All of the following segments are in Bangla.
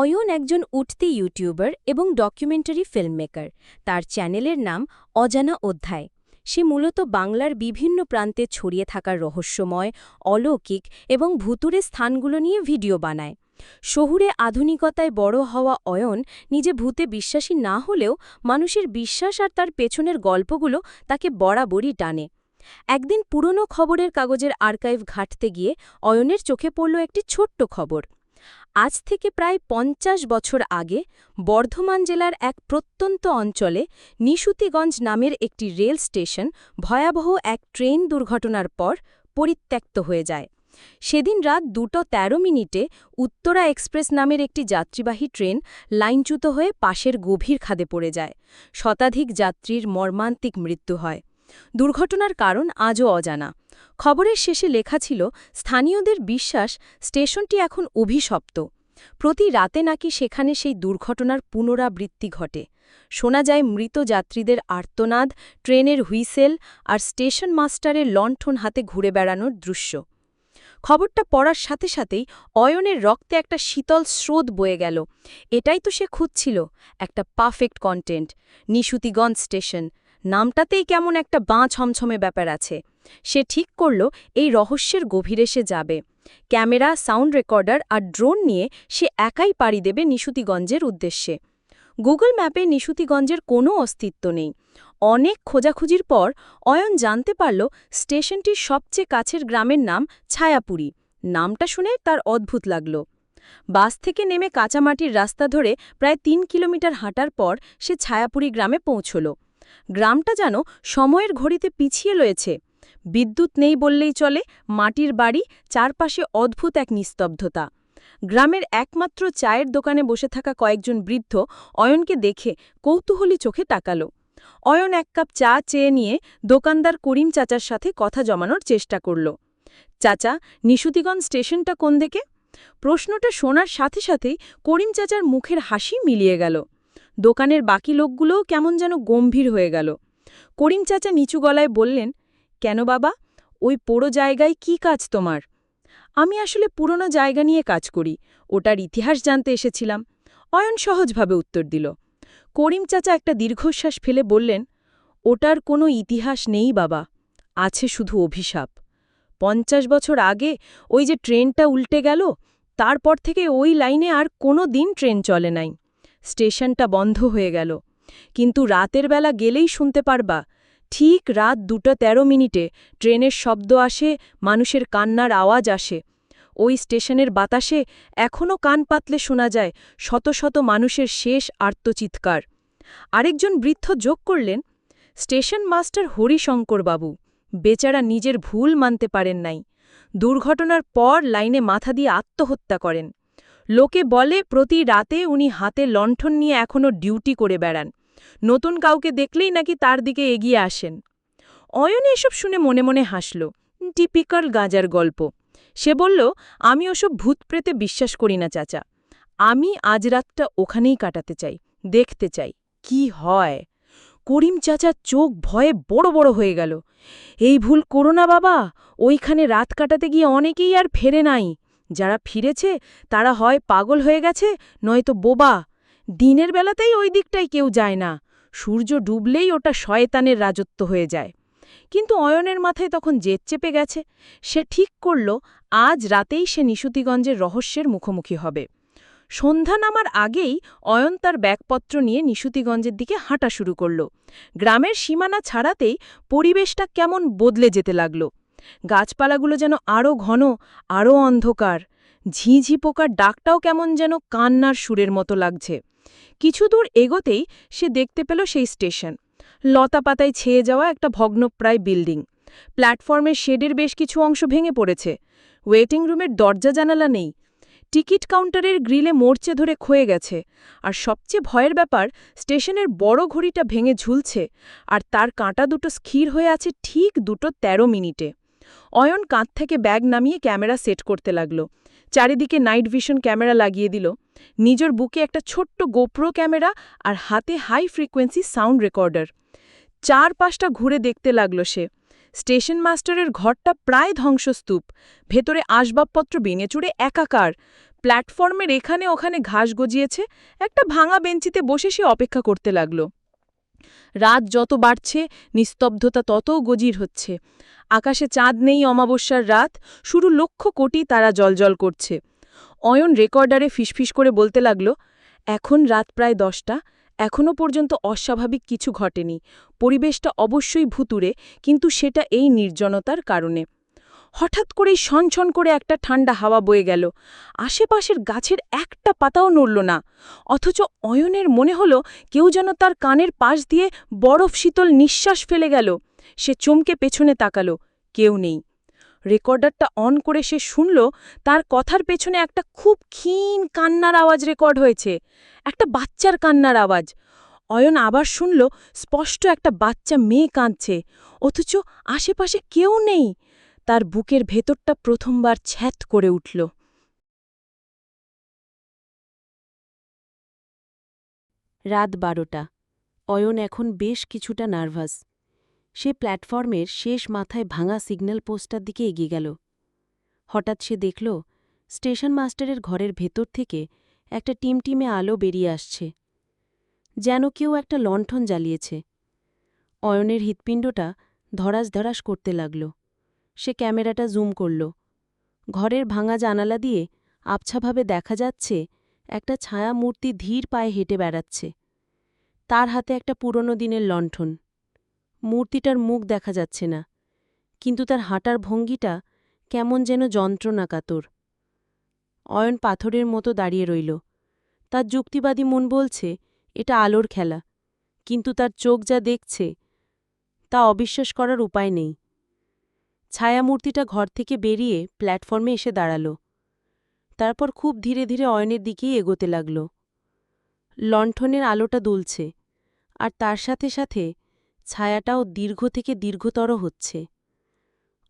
অয়ন একজন উঠতি ইউটিউবার এবং ডকুমেন্টারি ফিল্মমেকার। তার চ্যানেলের নাম অজানা অধ্যায়। সে মূলত বাংলার বিভিন্ন প্রান্তে ছড়িয়ে থাকা রহস্যময়, অলৌকিক এবং ভুতুরে স্থানগুলো নিয়ে ভিডিও বানায়। শহুরে আধুনিকতায় বড় হওয়া অয়ন নিজে ভূতে বিশ্বাসী না হলেও মানুষের বিশ্বাস আর তার পেছনের গল্পগুলো তাকে বরাবরই টানে। একদিন পুরনো খবরের কাগজের আর্কাইভ ঘাঁটতে গিয়ে অয়নের চোখে পড়ল একটি ছোট্ট খবর। আজ থেকে প্রায় পঞ্চাশ বছর আগে বর্ধমান জেলার এক প্রত্যন্ত অঞ্চলে নিশুতিগঞ্জ নামের একটি রেল স্টেশন ভয়াবহ এক ট্রেন দুর্ঘটনার পর পরিত্যক্ত হয়ে যায়। সেদিন রাত দুটো ১৩ মিনিটে উত্তরা এক্সপ্রেস নামের একটি যাত্রীবাহী ট্রেন লাইনচ্যুত হয়ে পাশের গভীর খাদে পড়ে যায়। শতাধিক যাত্রীর মর্মান্তিক মৃত্যু হয়। দুর্ঘটনার কারণ আজও অজানা। খবরের শেষে লেখা ছিল, স্থানীয়দের বিশ্বাস স্টেশনটি এখন অভিশপ্ত। প্রতি রাতে নাকি সেখানে সেই দুর্ঘটনার পুনরাবৃত্তি ঘটে। শোনা যায় মৃত যাত্রীদের আর্তনাদ, ট্রেনের হুইসেল আর স্টেশন মাস্টারের লণ্ঠন হাতে ঘুরে বেড়ানোর দৃশ্য। খবরটা পড়ার সাথে সাথেই অয়নের রক্তে একটা শীতল স্রোত বয়ে গেল। এটাই তো সে খুঁজছিল, একটা পারফেক্ট কন্টেন্ট, নিশুতিগঞ্জ স্টেশন। নামটাতেই কেমন একটা বাঁ ছমছমে ব্যাপার আছে। সে ঠিক করল এই রহস্যের গভীরে সে যাবে। ক্যামেরা, সাউন্ড রেকর্ডার আর ড্রোন নিয়ে সে একাই পাড়ি দেবে নিশুতিগঞ্জের উদ্দেশ্যে। গুগল ম্যাপে নিশুতিগঞ্জের কোনো অস্তিত্ব নেই। অনেক খোঁজাখুঁজির পর অয়ন জানতে পারল স্টেশনটির সবচেয়ে কাছের গ্রামের নাম ছায়াপুরী। নামটা শুনে তার অদ্ভুত লাগল। বাস থেকে নেমে কাঁচামাটির রাস্তা ধরে প্রায় তিন কিলোমিটার হাঁটার পর সে ছায়াপুরী গ্রামে পৌঁছল। গ্রামটা যেন সময়ের ঘড়িতে পিছিয়ে রয়েছে। বিদ্যুৎ নেই বললেই চলে, মাটির বাড়ি, চারপাশে অদ্ভুত এক নিস্তব্ধতা। গ্রামের একমাত্র চায়ের দোকানে বসে থাকা কয়েকজন বৃদ্ধ অয়নকে দেখে কৌতূহলী চোখে তাকাল। অয়ন এক কাপ চা চেয়ে নিয়ে দোকানদার করিম চাচার সাথে কথা জমানোর চেষ্টা করল। চাচা নিশুতিগঞ্জ স্টেশনটা কোন দিকে? প্রশ্নটা শোনার সাথে সাথেই করিম চাচার মুখের হাসি মিলিয়ে গেল। দোকানের বাকি লোকগুলোও কেমন যেন গম্ভীর হয়ে গেল। করিম চাচা নিচু গলায় বললেন কেন বাবা? ওই পোড়ো জায়গায় কি কাজ তোমার? আমি আসলে পুরনো জায়গা নিয়ে কাজ করি, ওটার ইতিহাস জানতে এসেছিলাম। অয়ন সহজভাবে উত্তর দিল। করিম চাচা একটা দীর্ঘশ্বাস ফেলে বললেন, ওটার কোনো ইতিহাস নেই বাবা, আছে শুধু অভিশাপ। পঞ্চাশ বছর আগে ওই যে ট্রেনটা উল্টে গেল, তারপর থেকে ওই লাইনে আর কোনো দিন ট্রেন চলে নাই। স্টেশনটা বন্ধ হয়ে গেল। কিন্তু রাতের বেলা গেলেই শুনতে পারবা ঠিক রাত দুটো ১৩ মিনিটে ট্রেনের শব্দ আসে, মানুষের কান্নার আওয়াজ আসে। ওই স্টেশনের বাতাসে এখনও কান পাতলে শোনা যায় শত শত মানুষের শেষ আর্তচিৎকার। আরেকজন বৃদ্ধ যোগ করলেন, স্টেশন মাস্টার হরিশঙ্করবাবু বেচারা নিজের ভুল মানতে পারেন নাই। দুর্ঘটনার পর লাইনে মাথা দিয়ে আত্মহত্যা করেন। লোকে বলে প্রতি রাতে উনি হাতে লণ্ঠন নিয়ে এখনও ডিউটি করে বেড়ান। নতুন কাউকে দেখলেই নাকি তার দিকে এগিয়ে আসেন। অয়ন এসব শুনে মনে মনে হাসল। টিপিক্যাল গাঁজার গল্প। সে বলল, আমি ওসব ভূত প্রেতে বিশ্বাস করি না, চাচা। আমি আজ রাতটা ওখানেই কাটাতে চাই, দেখতে চাই, কি হয়? করিম চাচার চোখ ভয়ে বড় বড় হয়ে গেল। এই ভুল করো না বাবা, ওইখানে রাত কাটাতে গিয়ে অনেকেই আর ফেরে নাই। যারা ফিরেছে, তারা হয় পাগল হয়ে গেছে, নয়তো বোবা। দিনের বেলাতেই ওই দিকটাই কেউ যায় না। সূর্য ডুবলেই ওটা শয়তানের রাজত্ব হয়ে যায়। কিন্তু অয়নের মাথায় তখন জেদ চেপে গেছে। সে ঠিক করল, আজ রাতেই সে নিশুতিগঞ্জের রহস্যের মুখোমুখি হবে। সন্ধ্যা নামার আগেই অয়ন তার ব্যাগপত্র নিয়ে নিশুতিগঞ্জের দিকে হাঁটা শুরু করল। গ্রামের সীমানা ছাড়াতেই পরিবেশটা কেমন বদলে যেতে লাগল। গাছপালাগুলো যেন আরও ঘন আরও অন্ধকার। ঝিঝি পোকার ডাকটাও কেমন যেন কান্নার সুরের মতো লাগছে। কিছু দূর এগোতেই সে দেখতে পেল সেই স্টেশন। লতাপাতায় ছেয়ে যাওয়া একটা ভগ্নপ্রায় বিল্ডিং। প্ল্যাটফর্মের শেডের বেশ কিছু অংশ ভেঙে পড়েছে। ওয়েটিং রুমের দরজা জানালা নেই। টিকিট কাউন্টারের গ্রিলে মোর্চে ধরে ক্ষয়ে গেছে। আর সবচেয়ে ভয়ের ব্যাপার, স্টেশনের বড় ঘড়িটা ভেঙে ঝুলছে আর তার কাঁটা দুটো স্থির হয়ে আছে ঠিক দুটো ১৩ মিনিটে। অয়ন কাঁধ থেকে ব্যাগ নামিয়ে ক্যামেরা সেট করতে লাগল। চারিদিকে নাইট ভিশন ক্যামেরা লাগিয়ে দিল। নিজের বুকে একটা ছোট্ট গোপ্রো ক্যামেরা আর হাতে হাই ফ্রিকোয়েন্সি সাউন্ড রেকর্ডার চার পাঁচটা ঘুরে দেখতে লাগল সে। স্টেশন মাস্টারের ঘরটা প্রায় ধ্বংসস্তূপ। ভেতরে আসবাবপত্র ভেঙে চুড়ে একাকার। প্ল্যাটফর্মের এখানে ওখানে ঘাস গজিয়েছে। একটা ভাঙা বেঞ্চিতে বসে সে অপেক্ষা করতে লাগল। রাত যত বাড়ছে, নিস্তব্ধতা তত গজির হচ্ছে। আকাশে চাঁদ নেই অমাবস্যার রাত শুরু লক্ষ কোটি তারা জলজল করছে। অয়ন রেকর্ডারে ফিসফিস করে বলতে লাগল, এখন রাত প্রায় দশটা এখনও পর্যন্ত অস্বাভাবিক কিছু ঘটেনি। পরিবেশটা অবশ্যই ভুতুরে কিন্তু সেটা এই নির্জনতার কারণে। হঠাৎ করেই ছন করে একটা ঠান্ডা হাওয়া বয়ে গেল। আশেপাশের গাছের একটা পাতাও নড়ল না। অথচ অয়নের মনে হল কেউ যেন তার কানের পাশ দিয়ে বরফ শীতল নিঃশ্বাস ফেলে গেল। সে চমকে পেছনে তাকালো, কেউ নেই। রেকর্ডারটা অন করে সে শুনল তার কথার পেছনে একটা খুব ক্ষীণ কান্নার আওয়াজ রেকর্ড হয়েছে। একটা বাচ্চার কান্নার আওয়াজ। অয়ন আবার শুনল, স্পষ্ট একটা বাচ্চা মেয়ে কাঁদছে। অথচ আশেপাশে কেউ নেই। তার বুকের ভেতরটা প্রথমবার ছ্যাত করে উঠল। রাত বারোটা। অয়ন এখন বেশ কিছুটা নার্ভাস। সে প্ল্যাটফর্মের শেষ মাথায় ভাঙা সিগন্যাল পোস্টার দিকে এগিয়ে গেল। হঠাৎ সে দেখল, স্টেশন মাস্টারের ঘরের ভেতর থেকে একটা টিমটিমে আলো বেরিয়ে আসছে। যেন কেউ একটা লণ্ঠন জ্বালিয়েছে। অয়নের হৃৎপিণ্ডটা ধরাস ধরাস করতে লাগল। সে ক্যামেরাটা জুম করল। ঘরের ভাঙা জানালা দিয়ে আবছাভাবে দেখা যাচ্ছে একটা ছায়া মূর্তি ধীর পায়ে হেঁটে বেড়াচ্ছে। তার হাতে একটা পুরনো দিনের লণ্ঠন। মূর্তিটার মুখ দেখা যাচ্ছে না, কিন্তু তার হাঁটার ভঙ্গিটা কেমন যেন যন্ত্রণাকাতর। অয়ন পাথরের মতো দাঁড়িয়ে রইল। তার যুক্তিবাদী মন বলছে, এটা আলোর খেলা, কিন্তু তার চোখ যা দেখছে, তা অবিশ্বাস করার উপায় নেই। ছায়ামূর্তিটা ঘর থেকে বেরিয়ে প্ল্যাটফর্মে এসে দাঁড়াল। তারপর খুব ধীরে ধীরে অয়নের দিকেই এগোতে লাগল। লণ্ঠনের আলোটা দুলছে, আর তার সাথে সাথে ছায়াটাও দীর্ঘ থেকে দীর্ঘতর হচ্ছে।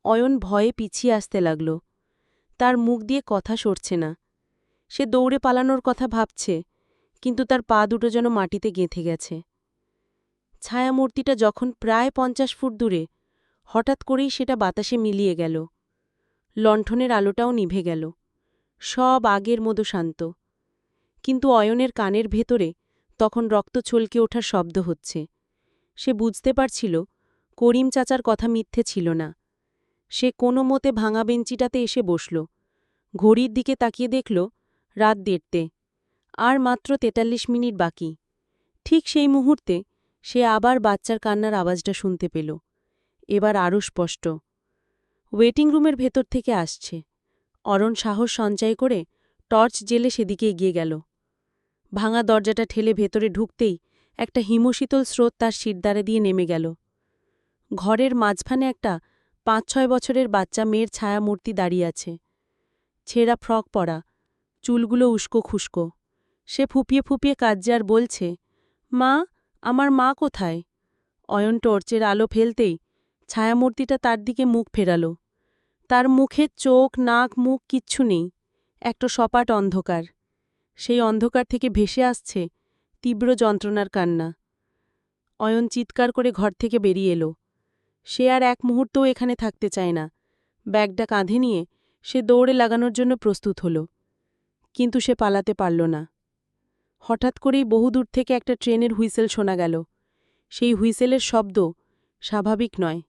অয়ন ভয়ে পিছিয়ে আসতে লাগল। তার মুখ দিয়ে কথা সরছে না। সে দৌড়ে পালানোর কথা ভাবছে, কিন্তু তার পা দুটো যেন মাটিতে গেঁথে গেছে। ছায়ামূর্তিটা যখন প্রায় পঞ্চাশ ফুট দূরে হঠাৎ করেই সেটা বাতাসে মিলিয়ে গেল। লণ্ঠনের আলোটাও নিভে গেল। সব আগের মতো শান্ত। কিন্তু অয়নের কানের ভেতরে তখন রক্ত ছলকে ওঠার শব্দ হচ্ছে। সে বুঝতে পারছিল, করিম চাচার কথা মিথ্যে ছিল না। সে কোনো মতে ভাঙা বেঞ্চিটাতে এসে বসল। ঘড়ির দিকে তাকিয়ে দেখল, রাত দেড়তে আর মাত্র তেতাল্লিশ মিনিট বাকি। ঠিক সেই মুহূর্তে সে আবার বাচ্চার কান্নার আওয়াজটা শুনতে পেল। এবার আরও স্পষ্ট। ওয়েটিং রুমের ভেতর থেকে আসছে। অরণ সাহস সঞ্চয় করে টর্চ জেলে সেদিকে এগিয়ে গেল। ভাঙা দরজাটা ঠেলে ভেতরে ঢুকতেই একটা হিমশীতল স্রোত তার শিরদারে দিয়ে নেমে গেল। ঘরের মাঝখানে একটা পাঁচ ছয় বছরের বাচ্চা মেয়ের ছায়ামূর্তি দাঁড়িয়ে আছে। ছেঁড়া ফ্রক পরা, চুলগুলো উস্কো খুস্কো সে ফুপিয়ে ফুপিয়ে কাজ্যে আর বলছে, মা, আমার মা কোথায়? অয়ন টর্চের আলো ফেলতেই ছায়ামূর্তিটা তার দিকে মুখ ফেরাল। তার মুখে চোখ, নাক, মুখ কিচ্ছু নেই, একটা সপাট অন্ধকার। সেই অন্ধকার থেকে ভেসে আসছে তীব্র যন্ত্রণার কান্না। অয়ন চিৎকার করে ঘর থেকে বেরিয়ে এলো। সে আর এক মুহূর্তও এখানে থাকতে চায় না। ব্যাগটা কাঁধে নিয়ে সে দৌড়ে লাগানোর জন্য প্রস্তুত হল। কিন্তু সে পালাতে পারল না। হঠাৎ করেই বহুদূর থেকে একটা ট্রেনের হুইসেল শোনা গেল। সেই হুইসেলের শব্দ স্বাভাবিক নয়।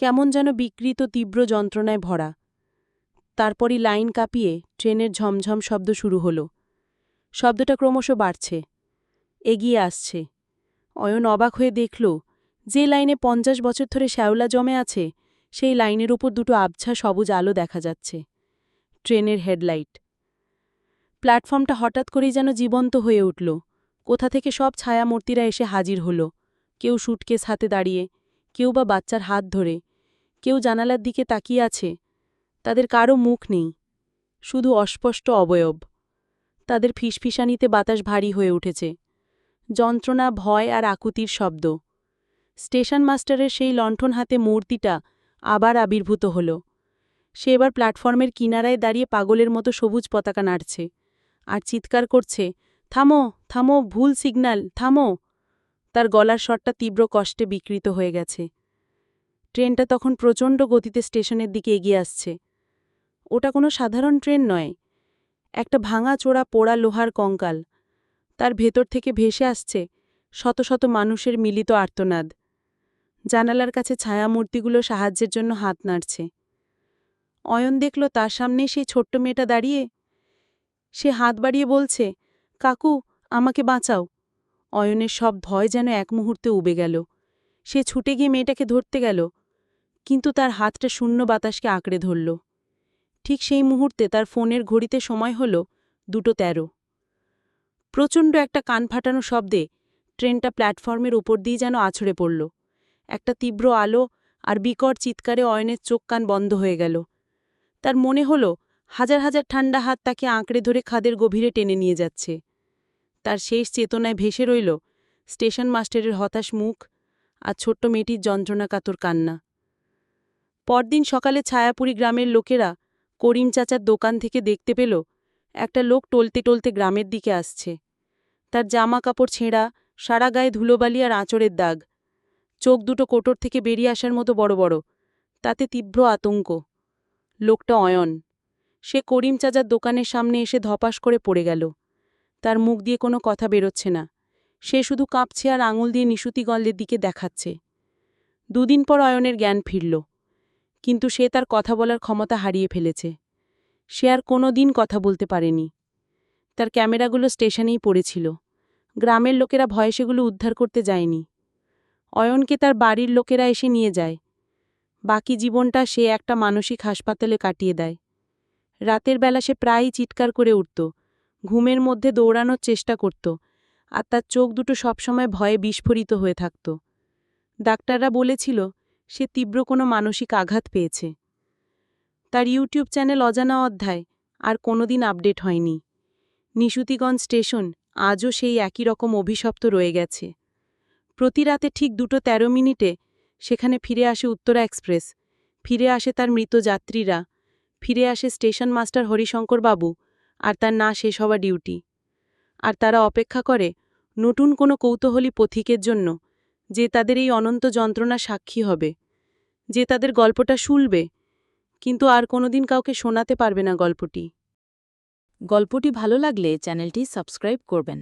কেমন যেন বিকৃত তীব্র যন্ত্রণায় ভরা। তারপরই লাইন কাঁপিয়ে ট্রেনের ঝমঝম শব্দ শুরু হল। শব্দটা ক্রমশ বাড়ছে। এগিয়ে আসছে। অয়ন অবাক হয়ে দেখল, যে লাইনে পঞ্চাশ বছর ধরে শ্যাওলা জমে আছে, সেই লাইনের ওপর দুটো আবছা সবুজ আলো দেখা যাচ্ছে। ট্রেনের হেডলাইট। প্ল্যাটফর্মটা হঠাৎ করেই যেন জীবন্ত হয়ে উঠল। কোথা থেকে সব ছায়ামূর্তিরা এসে হাজির হল। কেউ সুটকেস হাতে দাঁড়িয়ে, কেউ বা বাচ্চার হাত ধরে। কেউ জানালার দিকে তাকিয়ে আছে। তাদের কারও মুখ নেই। শুধু অস্পষ্ট অবয়ব। তাদের ফিসফিসানিতে বাতাস ভারী হয়ে উঠেছে। যন্ত্রণা, ভয় আর আকুতির শব্দ। স্টেশন মাস্টারের সেই লণ্ঠন হাতে মূর্তিটা আবার আবির্ভূত হল। সে এবার প্ল্যাটফর্মের কিনারায় দাঁড়িয়ে পাগলের মতো সবুজ পতাকা নাড়ছে। আর চিৎকার করছে, থামো থামো, ভুল সিগন্যাল, থামো! তার গলার স্বরটা তীব্র কষ্টে বিকৃত হয়ে গেছে। ট্রেনটা তখন প্রচণ্ড গতিতে স্টেশনের দিকে এগিয়ে আসছে। ওটা কোনো সাধারণ ট্রেন নয়, একটা ভাঙা চোরা পোড়া লোহার কঙ্কাল। তার ভেতর থেকে ভেসে আসছে শত শত মানুষের মিলিত আর্তনাদ। জানালার কাছে ছায়ামূর্তিগুলো সাহায্যের জন্য হাত নাড়ছে। অয়ন দেখল তার সামনে সেই ছোট্ট মেয়েটা দাঁড়িয়ে। সে হাত বাড়িয়ে বলছে, কাকু, আমাকে বাঁচাও। অয়নের সব ভয় যেন এক মুহূর্তে উবে গেল। সে ছুটে গিয়ে মেয়েটাকে ধরতে গেল। কিন্তু তার হাতটা শূন্য বাতাসকে আঁকড়ে ধরল। ঠিক সেই মুহূর্তে তার ফোনের ঘড়িতে সময় হল দুটো তেরো। প্রচণ্ড একটা কান ফাটানো শব্দে ট্রেনটা প্ল্যাটফর্মের উপর দিয়ে যেন আছড়ে পড়ল। একটা তীব্র আলো আর বিকট চিৎকারে অয়নের চোখ কান বন্ধ হয়ে গেল। তার মনে হল হাজার হাজার ঠান্ডা হাত তাকে আঁকড়ে ধরে খাদের গভীরে টেনে নিয়ে যাচ্ছে। তার শেষ চেতনায় ভেসে রইল স্টেশন মাস্টারের হতাশ মুখ আর ছোট্ট মেয়েটির যন্ত্রণাকাতর কান্না। পরদিন সকালে ছায়াপুরি গ্রামের লোকেরা করিম চাচার দোকান থেকে দেখতে পেল, একটা লোক টলতে টলতে গ্রামের দিকে আসছে। তার জামা কাপড় ছেঁড়া, সারা গায়ে ধুলোবালি আর আঁচড়ের দাগ। চোখ দুটো কোটর থেকে বেরিয়ে আসার মতো বড় বড়, তাতে তীব্র আতঙ্ক। লোকটা অয়ন। সে করিম চাচার দোকানের সামনে এসে ধপাস করে পড়ে গেল। তার মুখ দিয়ে কোনো কথা বেরোচ্ছে না। সে শুধু কাঁপছে আর আঙুল দিয়ে নিশুতিগল্লের দিকে দেখাচ্ছে। দুদিন পর অয়নের জ্ঞান ফিরল। কিন্তু সে তার কথা বলার ক্ষমতা হারিয়ে ফেলেছে। সে আর কোনো দিন কথা বলতে পারেনি। তার ক্যামেরাগুলো স্টেশনেই পড়েছিল। গ্রামের লোকেরা ভয়ে সেগুলো উদ্ধার করতে যায়নি। অয়নকে তার বাড়ির লোকেরা এসে নিয়ে যায়। বাকি জীবনটা সে একটা মানসিক হাসপাতালে কাটিয়ে দেয়। রাতের বেলা সে প্রায়ই চিৎকার করে উঠত, ঘুমের মধ্যে দৌড়ানোর চেষ্টা করত, আর তার চোখ দুটো সবসময় ভয়ে বিস্ফোরিত হয়ে থাকত। ডাক্তাররা বলেছিল সে তীব্র কোনো মানসিক আঘাত পেয়েছে। তার ইউটিউব চ্যানেল অজানা অধ্যায় আর কোনোদিন আপডেট হয়নি। নিশুতিগঞ্জ স্টেশন আজও সেই একই রকম অভিশপ্ত রয়ে গেছে। প্রতি রাতে ঠিক দুটো তেরো মিনিটে সেখানে ফিরে আসে উত্তরা এক্সপ্রেস। ফিরে আসে তার মৃত যাত্রীরা। ফিরে আসে স্টেশন মাস্টার হরিশঙ্কর বাবু আর তার না শেষ হওয়া ডিউটি। আর তারা অপেক্ষা করে নতুন কোনো কৌতূহলী পথিকের জন্য যে তাদের এই অনন্ত যন্ত্রণা সাক্ষী হবে, যে তাদের গল্পটা শুলবে, কিন্তু আর কোনোদিন কাউকে শোনাতে পারবে না গল্পটি। গল্পটি ভালো লাগলে চ্যানেলটি সাবস্ক্রাইব করবেন।